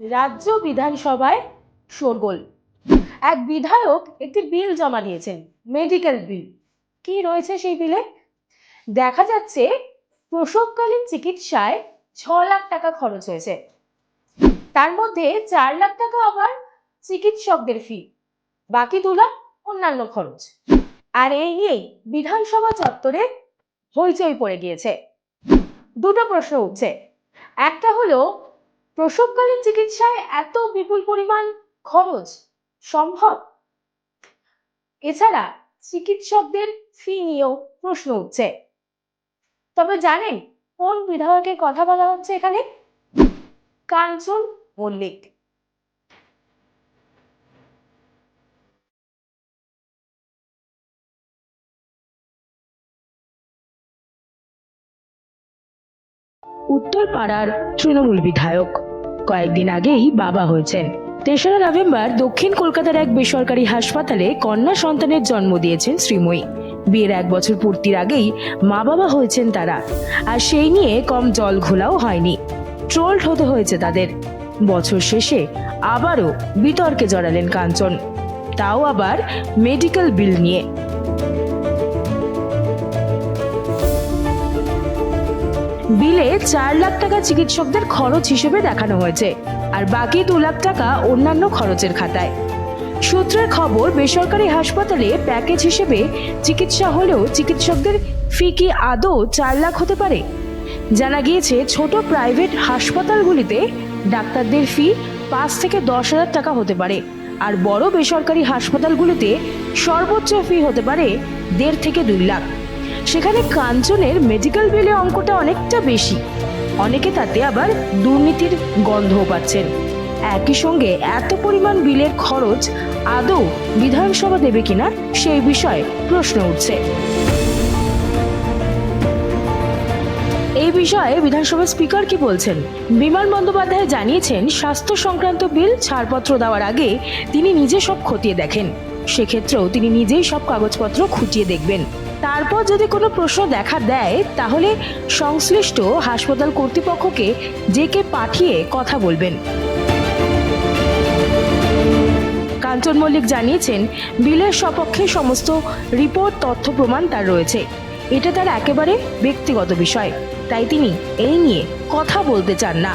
রাজ্য বিধানসভায় শোরগোল। এক বিধায়ক একটি বিল জমা দিয়েছেন মেডিকেল বিল কি রয়েছে সেই বিলে দেখা যাচ্ছে প্রসবকালীন চিকিৎসায় ছ লাখ টাকা খরচ হয়েছে। তার মধ্যে চার লাখ টাকা আবার চিকিৎসকদের ফি বাকি দু লাখ অন্যান্য খরচ। আর এই নিয়েই বিধানসভা চত্বরে হইচই পড়ে গিয়েছে। দুটো প্রশ্ন উঠছে। একটা হলো প্রসবকালীন চিকিৎসায় এত বিপুল পরিমাণ খরচ সম্ভব? এছাড়া চিকিৎসকদের ফি নিয়েও প্রশ্ন উঠছে। তবে জানেন কোন বিধায়কের কথা বলা হচ্ছে এখানে? কাঞ্চন মল্লিক। উত্তরপাড়ার তৃণমূল বিধায়ক। কয়েকদিন আগেই বাবা হয়েছেন। তেসরা নভেম্বর দক্ষিণ কলকাতার এক বেসরকারি হাসপাতালে কন্যা সন্তানের জন্ম দিয়েছেন শ্রীময়ী। বিয়ের এক বছর পূর্তির আগেই মা বাবা হয়েছেন তারা। আর সেই নিয়ে কম জল ঘোলাও হয়নি। ট্রোলড হতে হয়েছে তাদের। বছর শেষে আবারও বিতর্কে জড়ালেন কাঞ্চন। তাও আবার মেডিকেল বিল নিয়ে। বিলে চার লাখ টাকা চিকিৎসকদের খরচ হিসেবে দেখানো হয়েছে, আর বাকি দু লাখ টাকা অন্যান্য খরচের খাতায়। সূত্রের খবর, বেসরকারি হাসপাতালে প্যাকেজ হিসেবে চিকিৎসা হলেও চিকিৎসকদের ফি কি আদৌ চার লাখ হতে পারে? জানা গিয়েছে, ছোট প্রাইভেট হাসপাতালগুলিতে ডাক্তারদের ফি পাঁচ থেকে দশ হাজার টাকা হতে পারে, আর বড় বেসরকারি হাসপাতালগুলিতে সর্বোচ্চ ফি হতে পারে দেড় থেকে দুই লাখ। সেখানে কাঞ্চনের মেডিকেল বিলে অঙ্কটা অনেকটা বেশি। অনেকে তাতে আবার দুর্নীতির গন্ধও পাচ্ছেন। একই সঙ্গে এত পরিমাণ বিলের খরচ আদৌ বিধানসভা দেবে কিনা সেই বিষয়ে প্রশ্ন উঠছে। এই বিষয়ে বিধানসভার স্পিকার কি বলছেন? বিমান বন্দ্যোপাধ্যায় জানিয়েছেন, স্বাস্থ্য সংক্রান্ত বিল ছাড়পত্র দেওয়ার আগে তিনি নিজে সব খতিয়ে দেখেন। সেক্ষেত্রেও তিনি নিজেই সব কাগজপত্র খুঁটিয়ে দেখবেন। তারপর যদি কোনো প্রশ্ন দেখা দেয়, তাহলে সংশ্লিষ্ট হাসপাতাল কর্তৃপক্ষকে জেকে পাঠিয়ে কথা বলবেন। কাঞ্চন মল্লিক জানিয়েছেন, বিলের সপক্ষে সমস্ত রিপোর্ট, তথ্য, প্রমাণ তার রয়েছে। এটা তার একেবারে ব্যক্তিগত বিষয়। তাই তিনি এই নিয়ে কথা বলতে চান না।